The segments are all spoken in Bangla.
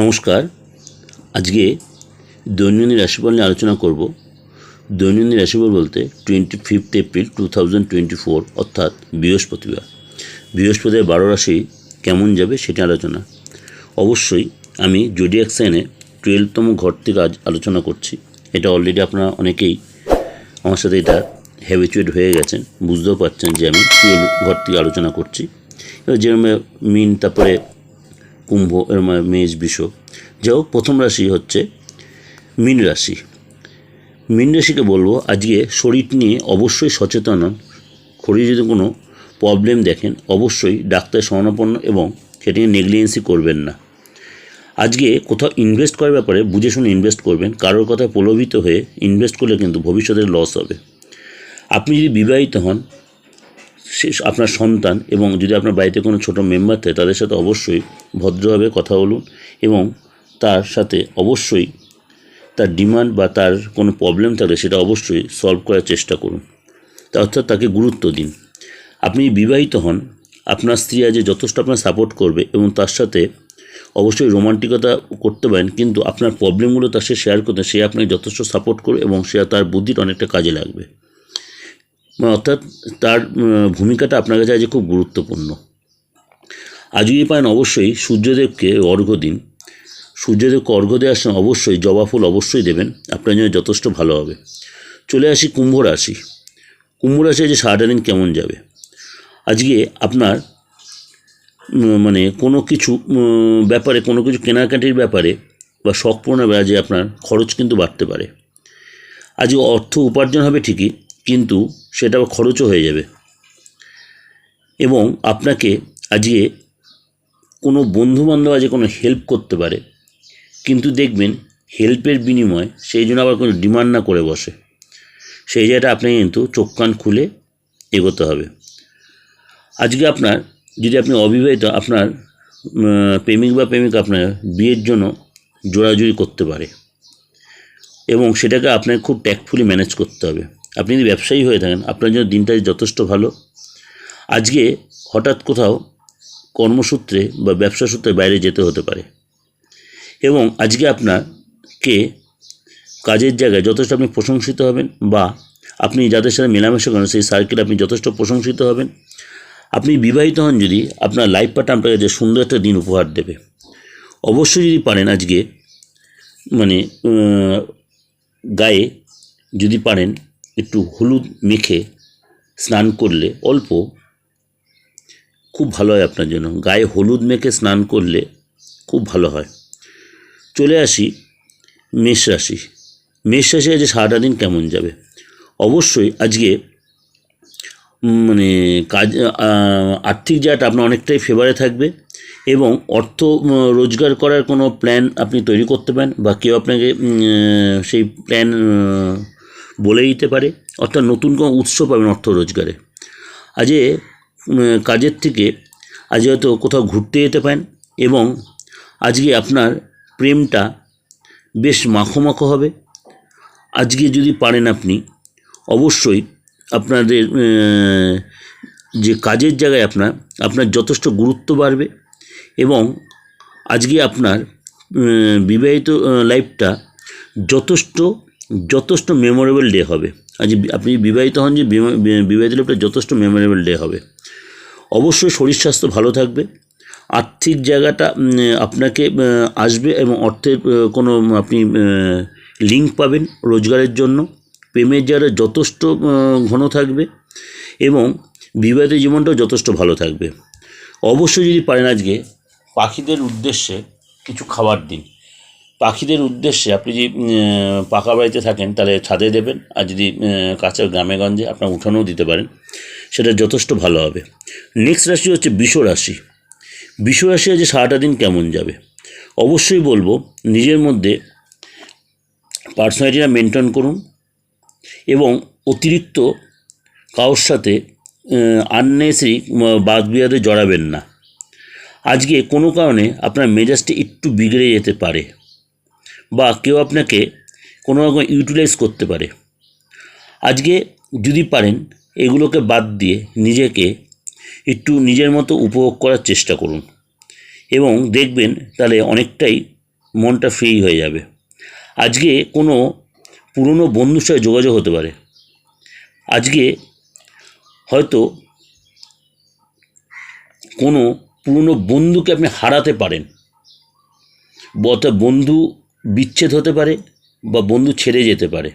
নমস্কার। আজকে দৈনন্দিন রাশিফল নিয়ে আলোচনা করব। দৈনন্দিন রাশিফল বলতে twenty fifth April two thousand twenty four অর্থাৎ বৃহস্পতিবার। বৃহস্পতিবার বারো রাশি কেমন যাবে সেটা আলোচনা। অবশ্যই আমি জোডিয়াক সাইনে টুয়েলভতম ঘর থেকে আজ আলোচনা করছি। এটা অলরেডি আপনারা অনেকেই আমার সাথে এটা হ্যাবিচুয়েট হয়ে গেছেন, বুঝতেও পারছেন যে আমি টুয়েলভ ঘর থেকে আলোচনা করছি। এবার যেরকম মিন তারপরে কুম্ভ মেষ বিষ। যাই হোক, প্রথম রাশি হচ্ছে মীন রাশি। মীন রাশিকে বলব, আজকে শরীর নিয়ে অবশ্যই সচেতন শরীরে যদি কোনো প্রবলেম দেখেন, অবশ্যই ডাক্তার শরণাপন্ন এবং সেটা নিয়ে করবেন না। আজকে কোথাও ইনভেস্ট করার ব্যাপারে বুঝে শুনে ইনভেস্ট করবেন। কারোর কথায় প্রলোভিত হয়ে ইনভেস্ট করলে কিন্তু ভবিষ্যতে লস হবে। আপনি যদি বিবাহিত হন সে আপনার সন্তান এবং যদি আপনার বাড়িতে কোনো ছোটো মেম্বার থাকে, তাদের সাথে অবশ্যই ভদ্রভাবে কথা বলুন এবং তার সাথে অবশ্যই তার ডিমান্ড বা তার কোনো প্রবলেম থাকলে সেটা অবশ্যই সলভ করার চেষ্টা করুন। তা অর্থাৎ তাকে গুরুত্ব দিন। আপনি বিবাহিত হন, আপনার স্ত্রী আজ যথেষ্ট আপনার সাপোর্ট করবে এবং তার সাথে অবশ্যই রোমান্টিকতা করতে পারেন, কিন্তু আপনার প্রবলেমগুলো তার সাথে শেয়ার করতে, সে আপনাকে যথেষ্ট সাপোর্ট করবে এবং সে তার বুদ্ধিটা অনেকটা কাজে লাগবে। অর্থাৎ তার ভূমিকাটা আপনার কাছে আজ খুব গুরুত্বপূর্ণ। আজ যদি পারেন অবশ্যই সূর্যদেবকে অর্ঘ্য দিন সূর্যদেবকে অর্ঘ্য দেওয়ার সময় অবশ্যই জবা ফুল অবশ্যই দেবেন, আপনার জন্য যথেষ্ট ভালো হবে। চলে আসি কুম্ভ রাশি। কুম্ভ রাশি যে সারাটা দিন কেমন যাবে? আজকে আপনার মানে কোনো কিছু ব্যাপারে, কোনো কিছু কেনাকাটির ব্যাপারে বা শখ পূরণের ব্যাপারে আপনার খরচ কিন্তু বাড়তে পারে। আজকে অর্থ উপার্জন হবে ঠিকই কিন্তু সেটা খরচও হয়ে যাবে। এবং আপনাকে আজকে কোনো বন্ধুবান্ধব আজকে কোনো হেল্প করতে পারে, কিন্তু দেখবেন হেল্পের বিনিময়ে সেই জন্য আবার কোনো ডিমান্ড না করে বসে। সেই জায়গাটা আপনাকে কিন্তু চোখ কান খুলে এগোতে হবে। আজকে আপনার, যদি আপনি অবিবাহিত, আপনার প্রেমিক বা প্রেমিকা আপনার বিয়ের জন্য জোড়াজুড়ি করতে পারে, এবং সেটাকে আপনাকে খুব ট্যাক্টফুলি ম্যানেজ করতে হবে। আপনি যদি ব্যবসায়ী হয়ে থাকেন, আপনার জন্য দিনটা যথেষ্ট ভালো। আজকে হঠাৎ কোথাও কর্মসূত্রে বা ব্যবসা সূত্রে বাইরে যেতে হতে পারে। এবং আজকে আপনাকে কাজের জায়গায় যথেষ্ট আপনি প্রশংসিত হবেন বা আপনি যাদের সাথে মেলামেশা করেন, সেই সার্কেল আপনি যথেষ্ট প্রশংসিত হবেন। আপনি বিবাহিত হন যদি, আপনার লাইফ পার্টনার আপনাকে যে সুন্দর একটা দিন উপহার দেবে। অবশ্যই যদি পারেন আজকে মানে গায়ে যদি পারেন একটু হলুদ মেখে স্নান করলে অল্প, খুব ভালো হয় আপনার জন্য। গায়ে হলুদ মেখে স্নান করলে খুব ভালো হয়। চলে আসি মেষ রাশি। মেষ রাশি আজ সারাটা দিন কেমন যাবে? অবশ্যই আজকে মানে কাজ আর্থিক জায়গাটা আপনার অনেকটাই ফেভারে থাকবে এবং অর্থ রোজগার করার কোনো প্ল্যান আপনি তৈরি করতে পারেন বা কেউ আপনাকে সেই প্ল্যান বলে দিতে পারে অর্থাৎ নতুন কোনো উৎস পাবেন অর্থ রোজগারে। উম, কাজের থেকে আজ হয়তো কোথাও ঘুরতে যেতে পারেন এবং আজকে আপনার প্রেমটা বেশ মাখো হবে। আজকে যদি পারেন আপনি অবশ্যই আপনাদের যে কাজের জায়গায় আপনার আপনার যথেষ্ট গুরুত্ব বাড়বে এবং আজকে আপনার বিবাহিত লাইফটা যথেষ্ট যথেষ্ট মেমোরেবল ডে হবে। আজ আপনি বিবাহিত হন যে বিবাহিত লাইফটা যথেষ্ট মেমোরেবল ডে হবে। অবশ্যই শরীর স্বাস্থ্য ভালো থাকবে। আর্থিক জায়গাটা আপনাকে আসবে এবং অর্থের কোনো আপনি লিঙ্ক পাবেন রোজগারের জন্য। প্রেমের জায়গাটা যথেষ্ট ঘন থাকবে এবং বিবাহিত জীবনটাও যথেষ্ট ভালো থাকবে। অবশ্যই যদি পারেন আজকে, পাখিদের উদ্দেশ্যে কিছু খাবার দিন। পাখিদের উদ্দেশ্যে আপনি যদি পাকা বাড়িতে থাকেন, তাহলে ছাদে দেবেন। আর যদি কাছের গ্রামে গঞ্জে আপনার উঠানেও দিতে পারেন। সেটা যথেষ্ট ভালো হবে। নেক্সট রাশি হচ্ছে বিষ রাশি। বিষ রাশি আজ সারাটা দিন কেমন যাবে? অবশ্যই বলব, নিজের মধ্যে পার্সোনালিটিটা মেনটেন করুন এবং অতিরিক্ত কারোর সাথে আননেসারি বাদ বিয়াদে জড়াবেন না। আজকে কোনো কারণে আপনার মেজাজটি একটু বিগড়ে যেতে পারে। বা কেউ আপনাকে কোনো রকম ইউটিলাইজ করতে পারে। আজকে যদি পারেন, এগুলোকে বাদ দিয়ে নিজেকে একটু নিজের মতো উপভোগ করার চেষ্টা করুন এবং দেখবেন তাহলে অনেকটাই মনটা ফ্রি হয়ে যাবে। আজকে কোনো পুরনো বন্ধুর সাথে যোগাযোগ হতে পারে। আজকে হয়তো কোনো পুরনো বন্ধুকে আপনি হারাতে পারেন। অর্থাৎ বন্ধু বিচ্ছেদ হতে পারে বা বন্ধু ছেড়ে যেতে পারে।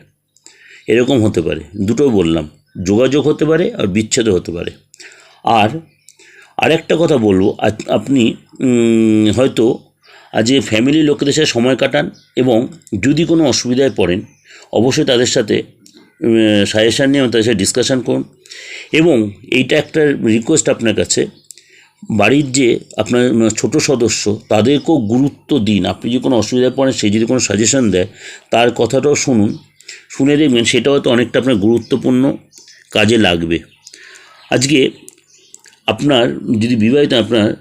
এরকম হতে পারে। দুটো বললাম। যোগাযোগ হতে পারে আর বিচ্ছেদও হতে পারে। আর আরেকটা কথা বলব। আপনি হয়তো আজ ফ্যামিলি লোকেদের সাথে সময় কাটান এবং যদি কোনো অসুবিধায় পড়েন, অবশ্যই তাদের সাথে সাজেশান নিয়ে তাদের সাথে ডিসকাশান করুন। এবং এইটা একটা রিকোয়েস্ট আপনার কাছে। বাড়ির যে আপনার ছোট সদস্য, তাদেরকেও গুরুত্ব দিন। আপনি যদি কোনো অসুবিধায় পড়েন, সে যদি কোনো সাজেশন দেয়, তার কথাটাও শুনুন। শুনে দেখবেন সেটা হয়তো অনেকটা আপনার গুরুত্বপূর্ণ কাজে লাগবে। আজকে আপনার, যদি বিবাহিত আপনার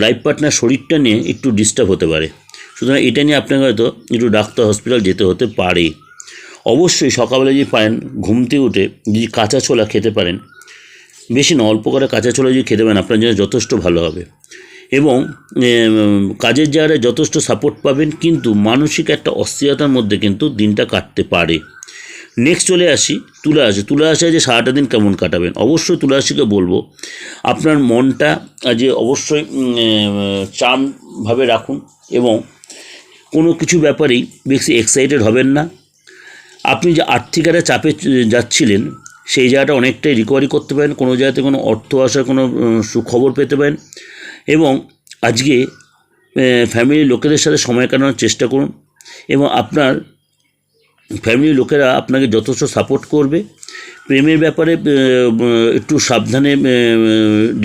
লাইফ পার্টনার শরীরটা নিয়ে একটু ডিস্টার্ব হতে পারে। সুতরাং এটা নিয়ে আপনাকে হয়তো একটু ডাক্তার হসপিটাল যেতে হতে পারে। অবশ্যই সকালবেলা যদি পারেন, ঘুম থেকে উঠে যদি কাঁচা ছোলা খেতে পারেন বেশি না, অল্প করে কাঁচা ছোলা যদি খেতে পারেন আপনার জন্য যথেষ্ট ভালো হবে। এবং কাজের জায়গায় যথেষ্ট সাপোর্ট পাবেন, কিন্তু মানসিক একটা অস্থিরতার মধ্যে কিন্তু দিনটা কাটতে পারে। নেক্সট চলে আসি তুলা আসি তুলা আসে যে সারাটা দিন কেমন কাটাবেন? অবশ্যই তুলা আসিকে বলব, আপনার মনটা যে অবশ্যই চামভাবে রাখুন এবং কোনো কিছু ব্যাপারেই বেশি এক্সাইটেড হবেন না। আপনি যে আর্থিক একটা চাপে যাচ্ছিলেন সেই জায়গাটা অনেকটাই রিকভারি করতে পারেন, কোনো জায়গাতে কোনো অর্থ আসার কোনো সুখবর পেতে পারেন এবং আজকে ফ্যামিলির লোকেদের সাথে সময় কাটানোর চেষ্টা করুন এবং আপনার ফ্যামিলির লোকেরা আপনাকে যথেষ্ট সাপোর্ট করবে। প্রেমের ব্যাপারে একটু সাবধানে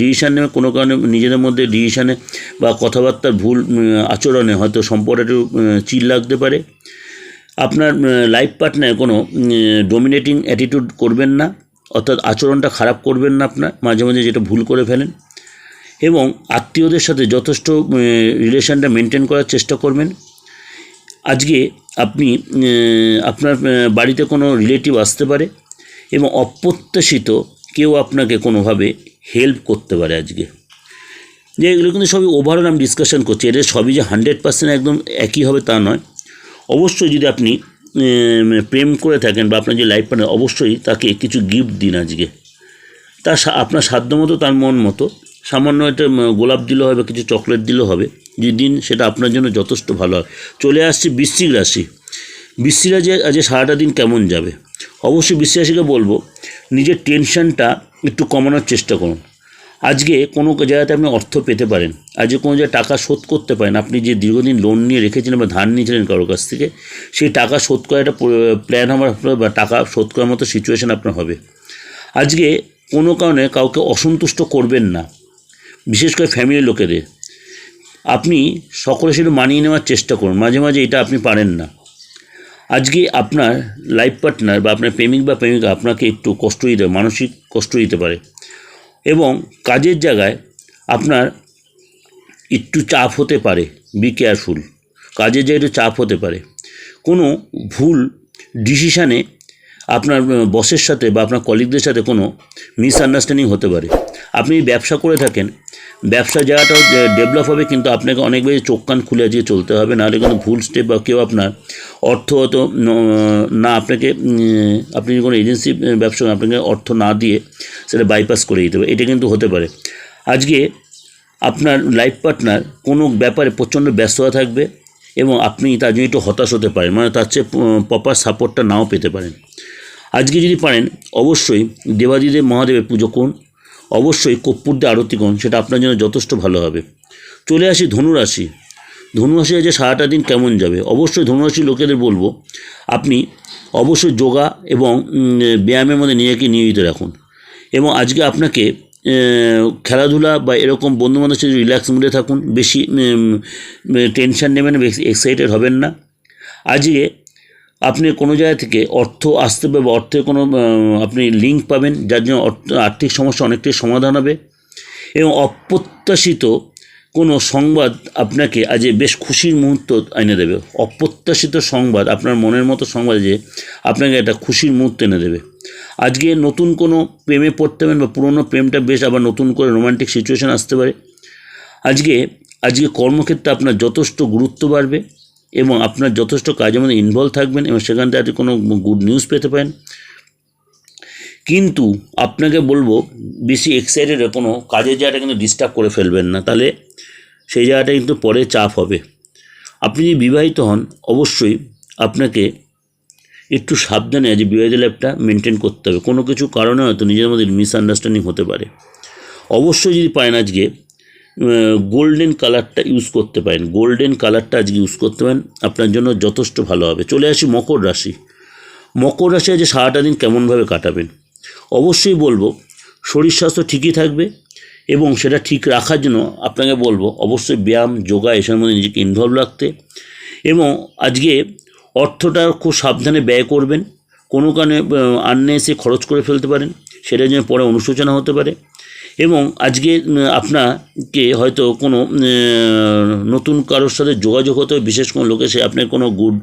ডিসিশান নেবে কোনো কারণে নিজেদের মধ্যে ডিসিশানে বা কথাবার্তার ভুল আচরণে হয়তো সম্পর্কটা একটু চিল লাগতে পারে। আপনার লাইফ পার্টনার কোনো ডোমিনেটিং অ্যাটিটিউড করবেন না, অর্থাৎ আচরণটা খারাপ করবেন না আপনার, মাঝে মাঝে যেটা ভুল করে ফেলেন। এবং আত্মীয়দের সাথে যথেষ্ট রিলেশনটা মেনটেন করার চেষ্টা করবেন। আজকে আপনি আপনার বাড়িতে কোনো রিলেটিভ আসতে পারে এবং অপ্রত্যাশিত কেউ আপনাকে কোনোভাবে হেল্প করতে পারে আজকে। যে এগুলো কিন্তু সবই ওভারঅল আমি ডিসকাশন করছি এটা সবই যে হান্ড্রেড পার্সেন্ট একদম একই হবে তা নয়। অবশ্যই যদি আপনি প্রেম করে থাকেন বা আপনার যে লাইফ পার্টনার অবশ্যই তাকে কিছু গিফট দিন আজকে। তার আপনার সাধ্য মতো তার মন মতো। সামান্য একটা গোলাপ দিলেও হবে, কিছু চকলেট দিলেও হবে। যে দিন সেটা আপনার জন্য যথেষ্ট ভালো হয় চলে আসছে বৃশ্চিক রাশি। বৃশ্চিক রাশি আজকে সারাটা দিন কেমন যাবে? অবশ্যই বৃশ্চিক রাশিকে বলব, নিজের টেনশনটা একটু কমানোর চেষ্টা করুন। আজকে কোনো জায়গাতে আপনি অর্থ পেতে পারেন, আজকে কোনো জায়গায় টাকা শোধ করতে পারেন, আপনি যে দীর্ঘদিন লোন নিয়ে রেখেছিলেন বা ধার নিয়েছিলেন কারোর কাছ থেকে, সেই টাকা শোধ করার একটা প্ল্যান আমার আপনার, বা টাকা শোধ করার মতো সিচুয়েশান আপনার হবে। আজকে কোনো কারণে কাউকে অসন্তুষ্ট করবেন না, বিশেষ করে ফ্যামিলির লোকেদের। আপনি সকলের সেটা মানিয়ে নেওয়ার চেষ্টা করুন, মাঝে মাঝে এটা আপনি পারেন না। আজকে আপনার লাইফ পার্টনার বা আপনার প্রেমিক বা প্রেমিকা আপনাকে একটু কষ্ট দিতে মানসিক কষ্ট দিতে পারে। এবং কাজের জায়গায় আপনার একটু চাপ হতে পারে বি কেয়ারফুল কাজের জায়গায় একটু চাপ হতে পারে। কোনো ভুল ডিসিশানে আপনার বসের সাথে বা আপনার কলিগদের সাথে কোনো মিসআন্ডারস্ট্যান্ডিং হতে পারে। আপনি ব্যবসা করে থাকেন, ব্যবসা জায়গাটাও ডেভেলপ হবে, কিন্তু আপনাকে অনেক বেশি চোখ কান খুলে আজকে চলতে হবে। নাহলে কিন্তু ভুল স্টেপ বা কেউ আপনার অর্থ হয়তো ন- আপনাকে আপনি কোনো এজেন্সি ব্যবসা আপনাকে অর্থ না দিয়ে সেটা বাইপাস করে দিতে পারে এটা কিন্তু হতে পারে। আজকে আপনার লাইফ পার্টনার কোনো ব্যাপারে প্রচণ্ড ব্যস্ততা থাকবে এবং আপনি তার জন্য একটু হতাশ হতে পারেন মানে তার চেয়ে প্রপার সাপোর্টটা নাও পেতে পারেন। আজকে যদি পারেন, অবশ্যই দেবাদিদেব মহাদেবের পুজো করুন, অবশ্যই কর্পূর দিয়ে আরতি করুন, সেটা আপনার জন্য যথেষ্ট ভালো হবে। চলে আসি ধনুরাশি। ধনুরাশি আজকে সারাটা দিন কেমন যাবে? অবশ্যই ধনুরাশি লোকেদের বলব, আপনি অবশ্যই যোগা এবং ব্যায়ামের মধ্যে নিজেকে নিয়োজিত রাখুন। এবং আজকে আপনাকে খেলাধুলা বা এরকম বন্ধুবান্ধবের সাথে রিল্যাক্স মুডে থাকুন, বেশি টেনশন নেবেন বেশি এক্সাইটেড হবেন না। আজকে আপনি কোনো জায়গা থেকে অর্থ আসতে পারে বা অর্থের কোনো আপনি লিঙ্ক পাবেন, যার জন্য আর্থিক সমস্যা অনেকটাই সমাধান হবে। এবং অপ্রত্যাশিত কোনো সংবাদ আপনাকে আজ বেশ খুশির মুহূর্ত এনে দেবে। অপ্রত্যাশিত সংবাদ, আপনার মনের মতো সংবাদ যে আপনাকে একটা খুশির মুহূর্ত এনে দেবে। আজকে নতুন কোনো প্রেমে পড়তে পারেন বা পুরনো প্রেমটা বেশ আবার নতুন করে রোমান্টিক সিচুয়েশান আসতে পারে। আজকে আজকে কর্মক্ষেত্রে আপনার যথেষ্ট গুরুত্ব বাড়বে এবং আপনার যথেষ্ট কাজের মধ্যে ইনভলভ থাকবেন এবং সেখান থেকে আপনি কোনো গুড নিউজ পেতে পারেন। কিন্তু আপনাকে বলব, বেশি এক্সাইটেড কোনো কাজের জায়গাটা কিন্তু ডিস্টার্ব করে ফেলবেন না। তাহলে সেই জায়গাটা কিন্তু পরে চাপ হবে। আপনি যদি বিবাহিত হন, অবশ্যই আপনাকে একটু সাবধানে আজ বিবাহিত লাইফটা মেনটেন করতে হবে। কোনো কিছু কারণে হয়তো নিজের মধ্যে মিসআন্ডারস্ট্যান্ডিং হতে পারে। অবশ্যই যদি পারেন আজকে গোল্ডেন কালারটা ইউজ করতে পারেন। গোল্ডেন কালারটা আজকে ইউজ করতে পারেন। আপনার জন্য যথেষ্ট ভালো হবে। চলে আসি মকর রাশি। মকর রাশি আজ সারাটা দিন কেমনভাবে কাটাবেন? অবশ্যই বলব, শরীর স্বাস্থ্য ঠিকই থাকবে। এবং সেটা ঠিক রাখার জন্য আপনাকে বলব অবশ্যই ব্যায়াম যোগা এসবের মধ্যে নিজেকে ইনভলভ রাখতে। এবং আজকে অর্থটা খুব সাবধানে ব্যয় করবেন। কোনো কারণে এসে খরচ করে ফেলতে পারেন সেটা যেন পরে অনুশোচনা হতে পারে। এবং আজকে আপনাকে হয়তো কোনো নতুন কারোর সাথে যোগাযোগ হতে হবে, বিশেষ কোনো লোকে সে আপনার কোনো গুড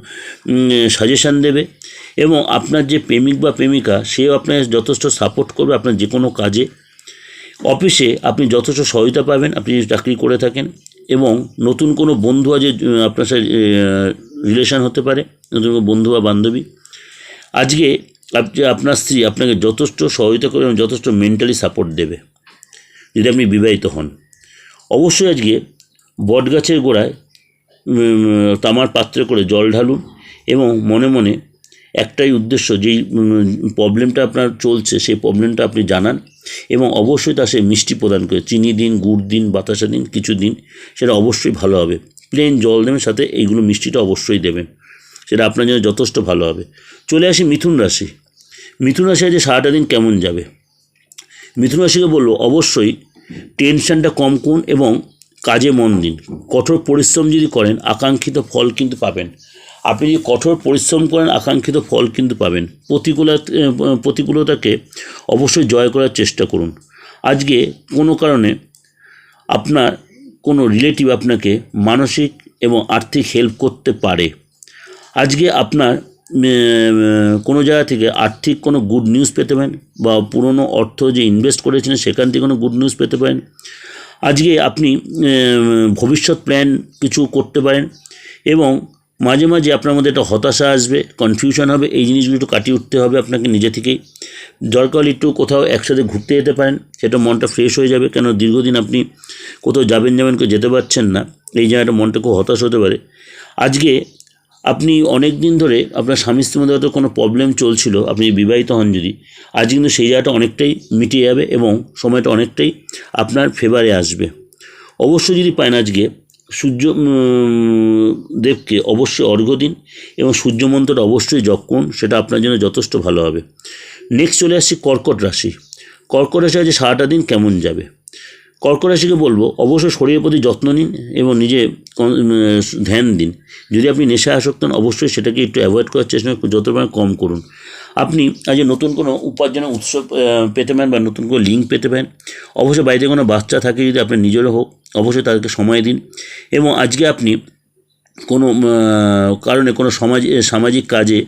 সাজেশান দেবে। এবং আপনার যে প্রেমিক বা প্রেমিকা সেও আপনার যথেষ্ট সাপোর্ট করবে আপনার যে কোনো কাজে। অফিসে আপনি যথেষ্ট সহায়তা পাবেন, আপনি যদি চাকরি করে থাকেন এবং নতুন কোনো বন্ধু আজ আপনার সাথে রিলেশন হতে পারে, নতুন কোনো বন্ধু বা বান্ধবী। আজকে আপনি আপনার স্ত্রী আপনাকে যথেষ্ট সহায়তা করে এবং যথেষ্ট মেন্টালি সাপোর্ট দেবে, যদি আপনি বিবাহিত হন। অবশ্যই আজকে বটগাছের গোড়ায় তামার পাত্রে করে জল ঢালুন এবং মনে মনে একটাই উদ্দেশ্য, যেই প্রবলেমটা আপনার চলছে, সেই প্রবলেমটা আপনি জানান এবং অবশ্যই তা সে মিষ্টি প্রদান করে, চিনি দিন, গুড় দিন, বাতাসা দিন, কিছু দিন, সেটা অবশ্যই ভালো হবে। প্লেন জল দেবেন, সাথে এইগুলো মিষ্টিটা অবশ্যই দেবেন, সেটা আপনার জন্য যথেষ্ট ভালো হবে। চলে আসি মিথুন রাশি। মিথুন রাশি আজ সারাটা দিন কেমন যাবে? মিথুন রাশিকে বলব, অবশ্যই টেনশনটা কম করুন এবং কাজে মন দিন। কঠোর পরিশ্রম যদি করেন, আকাঙ্ক্ষিত ফল কিন্তু পাবেন। আপনি যদি কঠোর পরিশ্রম করেন, আকাঙ্ক্ষিত ফল কিন্তু পাবেন। প্রতিকূলতা প্রতিকূলতাকে অবশ্যই জয় করার চেষ্টা করুন। আজকে কোনো কারণে আপনার কোনো রিলেটিভ আপনাকে মানসিক এবং আর্থিক হেল্প করতে পারে। আজকে আপনার কোনো জায়গা থেকে আর্থিক কোনো গুড নিউজ পেতে পারেন বা পুরনো অর্থ যে ইনভেস্ট করেছিলেন, সেখান থেকে কোনো গুড নিউজ পেতে পারেন। আজকে আপনি ভবিষ্যৎ প্ল্যান কিছু করতে পারেন এবং মাঝে মাঝে আপনার মধ্যে একটা হতাশা আসবে কনফিউশন হবে, এই জিনিসগুলো একটু কাটিয়ে উঠতে হবে আপনাকে নিজে থেকেই। দরকার হলে একটু কোথাও একসাথে ঘুরতে যেতে পারেন, সেটা মনটা ফ্রেশ হয়ে যাবে, কেন দীর্ঘদিন আপনি কোথাও যাবেন যাবেন করে যেতে পারছেন না, এই জায়গাটা মনটা খুব হতাশ হতে পারে। আজকে আপনি অনেক দিন ধরে আপনার স্বামী স্ত্রীর মধ্যে হয়তো কোনো প্রবলেম চলছিল, আপনি বিবাহিত হন যদি, আজ কিন্তু সেই জায়গাটা অনেকটাই মিটিয়ে যাবে এবং সময়টা অনেকটাই আপনার ফেভারে আসবে। অবশ্যই যদি পান আজকে সূর্য দেবকে অবশ্যই অর্ঘ্য দিন এবং সূর্য মন্ত্রটা অবশ্যই জপ করুন, সেটা আপনার জন্য যথেষ্ট ভালো হবে। নেক্সট চলে আসছি কর্কট রাশি। কর্কট রাশি আজ সারাটা দিন কেমন যাবে? কর্কট রাশিকে বলব, অবশ্যই শরীরের প্রতি যত্ন নিন এবং নিজে ধ্যান দিন। যদি আপনি নেশা আসক্ত হন, অবশ্যই সেটাকে একটু অ্যাভয়েড করার চেষ্টা যত কম করুন। আপনি আজ নতুন কোনো উপার্জনের উৎস পেতে পারেন বা নতুন কোনো লিঙ্ক পেতে পারেন, অবশ্যই বাড়িতে কোনো বাচ্চা থাকে যদি আপনার নিজেরও হোক, অবশ্যই তাদেরকে সময় দিন। এবং আজকে আপনি কোনো কারণে কোনো সমাজ, সামাজিক কাজে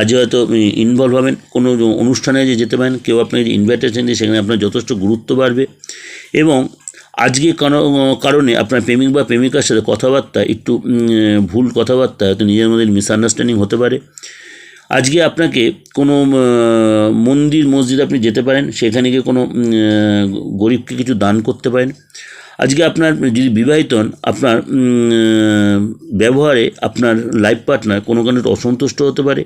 আজ হয়তো ইনভলভ হবেন, কোনো অনুষ্ঠানে যে যেতে পারেন, কেউ আপনাকে ইনভাইটেশন দিয়ে, সেখানে আপনার যথেষ্ট গুরুত্ব বাড়বে। এবং আজকে কোনো, কারণে আপনার প্রেমিক বা প্রেমিকার সাথে কথাবার্তা, একটু ভুল কথাবার্তা, হয়তো নিজের মধ্যে মিসআন্ডারস্ট্যান্ডিং হতে পারে। আজকে আপনাকে কোনো মন্দির, মসজিদ আপনি যেতে পারেন, সেখানে গিয়ে কোনো গরিবকে কিছু দান করতে পারেন। আজকে আপনার যদি বিবাহিত হন, আপনার ব্যবহারে আপনার লাইফ পার্টনার কোনো কারণে অসন্তুষ্ট হতে পারে,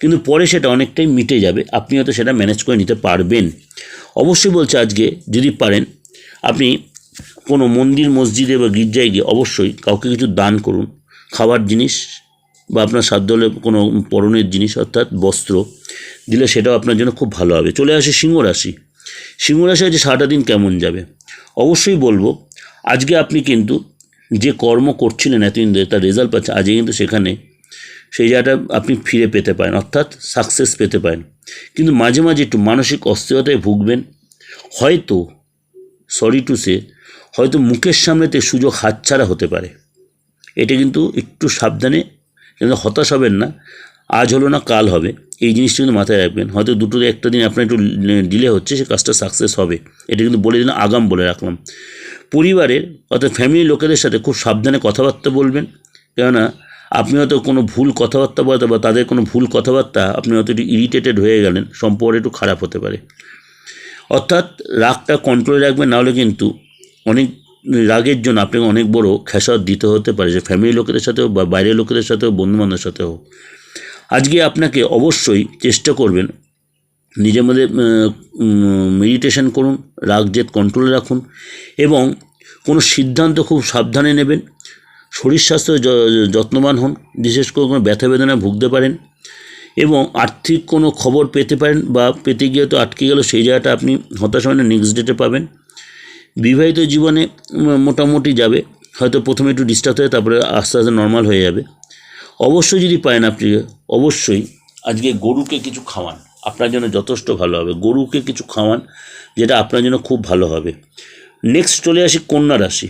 কিন্তু পরে সেটা অনেকটাই মিটে যাবে, আপনি হয়তো সেটা ম্যানেজ করে নিতে পারবেন। অবশ্যই বলছে আজকে যদি পারেন, আপনি কোনো মন্দির, মসজিদে বা গির্জায় গিয়ে অবশ্যই কাউকে কিছু দান করুন, খাবার জিনিস বা আপনার সাধ্য হলে কোনো পরনের জিনিস, অর্থাৎ বস্ত্র দিলে সেটাও আপনার জন্য খুব ভালো হবে। চলে আসে সিংহ রাশি। সিংহ রাশি সারাটা দিন কেমন যাবে? অবশ্যই বলব, আজকে আপনি কিন্তু যে কর্ম করছিলেন এতদিন ধরে, তার রেজাল্ট পাচ্ছে আজকে কিন্তু সেখানে সেই জায়গাটা আপনি ফিরে পেতে পারেন, অর্থাৎ সাকসেস পেতে পারেন। কিন্তু মাঝে মাঝে একটু মানসিক অস্থিরতায় ভুগবেন, হয়তো সরি টু সে হয়তো মুখের সামনেতে সুযোগ হাতছাড়া হতে পারে। এটা কিন্তু একটু সাবধানে কিন্তু হতাশ হবেন না। আজ হলো না, কাল হবে। এই জিনিসটা কিন্তু মাথায় রাখবেন। হয়তো দুটো একটা দিন আপনার একটু ডিলে হচ্ছে, সে কাজটা সাকসেস হবে। এটা কিন্তু বলে দিলাম আগাম বলে রাখলাম। পরিবারের অর্থাৎ ফ্যামিলির লোকেদের সাথে খুব সাবধানে কথাবার্তা বলবেন। কেননা, আপনি হয়তো কোনো ভুল কথাবার্তা বলতে বা তাদের কোনো ভুল কথাবার্তা আপনি হয়তো একটু ইরিটেটেড হয়ে গেলেন, সম্পর্ক একটু খারাপ হতে পারে। অর্থাৎ রাগটা কন্ট্রোলে রাখবেন, নাহলে কিন্তু অনেক রাগের জন্য আপনাকে অনেক বড় খেসারত দিতে হতে পারে, যে ফ্যামিলি লোকেদের সাথেও বা বাইরের লোকেদের সাথে সাথেও, বন্ধুবান্ধবের সাথে হোক। আজকে আপনাকে অবশ্যই চেষ্টা করবেন নিজের মধ্যে মেডিটেশন করুন, রাগ জেদ কন্ট্রোলে রাখুন এবং কোনো সিদ্ধান্ত খুব সাবধানে নেবেন। শরীর স্বাস্থ্য যত্নবান হন, বিশেষ করে কোনো ব্যথা বেদনায় ভুগতে পারেন এবং আর্থিক কোনো খবর পেতে পারেন বা পেতে গিয়ে তো আটকে গেল, সেই জায়গাটা আপনি হতাশা মানে নেক্সট ডেটে পাবেন। বিবাহিত জীবনে মোটামুটি যাবে। হয়তো প্রথমে একটু ডিস্টার্ব হয়ে তারপরে আস্তে আস্তে নর্মাল হয়ে যাবে। অবশ্যই যদি পারেন আপনি, অবশ্যই আজকে গরুকে কিছু খাওয়ান। আপনার জন্য যথেষ্ট ভালো হবে। গরুকে কিছু খাওয়ান যেটা আপনার জন্য খুব ভালো হবে। নেক্সট চলে আসি কন্যা রাশি।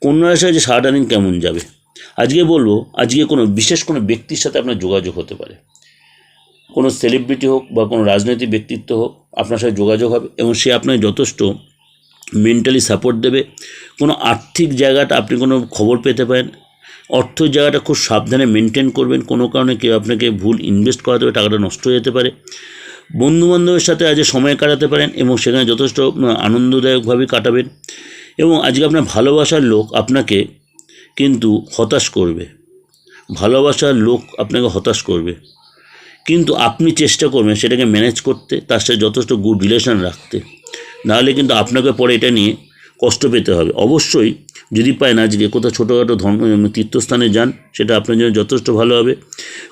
কন্যা রাশি আজকে সারাটা কেমন যাবে? আজকে বলব, আজকে কোনো বিশেষ কোনো ব্যক্তির সাথে আপনার যোগাযোগ হতে পারে। কোনো সেলিব্রিটি হোক বা কোনো রাজনৈতিক ব্যক্তিত্ব হোক, আপনার সাথে যোগাযোগ হবে এবং সে আপনার যথেষ্ট মেন্টালি সাপোর্ট দেবে। কোনো আর্থিক জায়গাটা আপনি কোনো খবর পেতে পারেন। অর্থ জায়গাটা খুব সাবধানে মেনটেন করবেন। কোনো কারণে কেউ আপনাকে ভুল ইনভেস্ট করাতে হবে টাকাটা নষ্ট হয়ে যেতে পারে। বন্ধুবান্ধবের সাথে আজ সময় কাটাতে পারেন এবং সেখানে যথেষ্ট আনন্দদায়কভাবে কাটাবেন এবং আজকে আপনার ভালোবাসার লোক আপনাকে কিন্তু হতাশ করবে। ভালোবাসার লোক আপনাকে হতাশ করবে। কিন্তু আপনি চেষ্টা করবেন সেটাকে ম্যানেজ করতে, তার সাথে যথেষ্ট গুড রিলেশন রাখতে। নাহলে কিন্তু আপনাকে পরে এটা নিয়ে কষ্ট পেতে হবে। অবশ্যই যদি পায় না আজকে কোথাও ছোটোখাটো ধর্ম তীর্থস্থানে যান, সেটা আপনার জন্য যথেষ্ট ভালো হবে।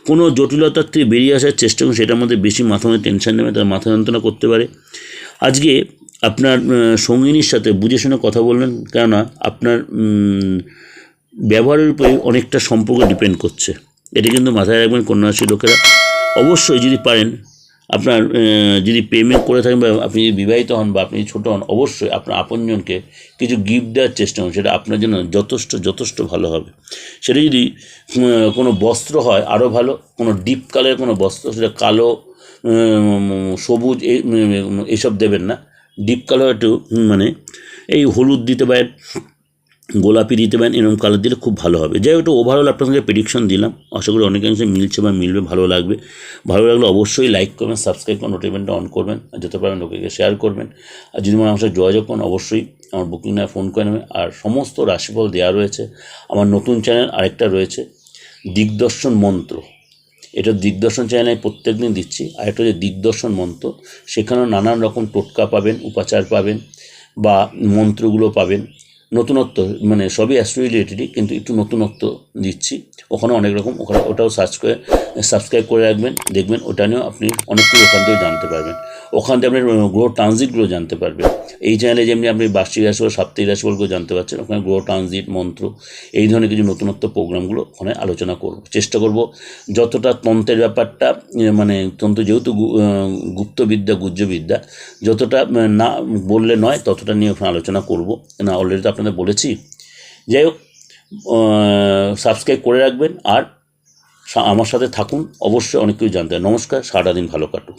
কোনো জটিলতার থেকে বেরিয়ে আসার চেষ্টা করুন, সেটার মধ্যে বেশি মাথা মধ্যে টেনশন নেবে তার মাথা যন্ত্রণা করতে পারে। আজকে আপনার সঙ্গিনীর সাথে বুঝে শুনে কথা বলবেন কেননা আপনার ব্যবহারের উপরে অনেকটা সম্পর্ক ডিপেন্ড করছে। এটা কিন্তু মাথায় রাখবেন কন্যা রাশির লোকেরা। অবশ্যই যদি পারেন আপনার যদি প্রেমে করে থাকেন বা আপনি যদি বিবাহিত হন বা আপনি ছোটো হন, অবশ্যই আপনার আপনজনকে কিছু গিফট দেওয়ার চেষ্টা করুন। সেটা আপনার জন্য যথেষ্ট যথেষ্ট ভালো হবে। সেটা যদি কোনো বস্ত্র হয় আরও ভালো, কোনো ডিপ কালারের কোনো বস্ত্র, সেটা কালো সবুজ এইসব দেবেন না। ডিপ কালার একটু মানে এই হলুদ দিতে পারেন গোলাপি দিতে পারেন, এরকম কালার দিলে খুব ভালো হবে। যাই একটু ওভারঅল সঙ্গে প্রেডিকশন দিলাম। আশা করি অনেকাংশে মিলছে বা মিলবে, ভালো লাগবে। ভালো লাগলে অবশ্যই লাইক করবেন সাবস্ক্রাইব করবেন নোটিফিকেশনটা অন করবেন, আর যত পারেন লোকেকে শেয়ার করবেন। আর যদি হয় আমার সাথে যোগাযোগ করেন, অবশ্যই আমার বুকিং না ফোন করে নেবেন। আর সমস্ত রাশিফল দেওয়া রয়েছে। আমার নতুন চ্যানেল আরেকটা রয়েছে, দিগদর্শন মন্ত্র। এটা দিগদর্শন চ্যানেলে প্রত্যেক দিন দিচ্ছি। আর একটা হচ্ছে দিগদর্শন মন্ত্র। সেখানেও নানান রকম টোটকা পাবেন, উপাচার পাবেন বা মন্ত্রগুলো পাবেন। নতুনত্ব মানে সবই অ্যাস্ট্রো রিলেটেডই কিন্তু একটু নতুনত্ব দিচ্ছি। ওখানে অনেক রকম, ওখানে ওটাও সার্চ করে সাবস্ক্রাইব করে রাখবেন, দেখবেন ওটা নিয়েও আপনি অনেক কিছু ওখান থেকে জানতে পারবেন। ওখান থেকে আপনি গ্রহ ট্রানজিটগুলো জানতে পারবেন। এই চ্যানেলে যেমনি আপনি বার্ষিক রাশিফল সাপ্তাহিক রাশিফলগুলো জানতে পারছেন, ওখানে গ্রহ ট্রানজিট মন্ত্র, এই ধরনের কিছু নতুনত্ব প্রোগ্রামগুলো ওখানে আলোচনা করব। চেষ্টা করব যতটা তন্ত্রের ব্যাপারটা মানে তন্ত্র যেহেতু গুপ্তবিদ্যা গুজ্জবিদ্যা যতটা না বললে নয়, ততটা নিয়ে ওখানে আলোচনা করব। না অলরেডি তো আপনাদের বলেছি। যাই হোক সাবস্ক্রাইব করে রাখবেন আর আমার সাথে থাকুন। অবশ্যই অনেক কিছু জানতে। নমস্কার সারাটা দিন ভালো কাটুক।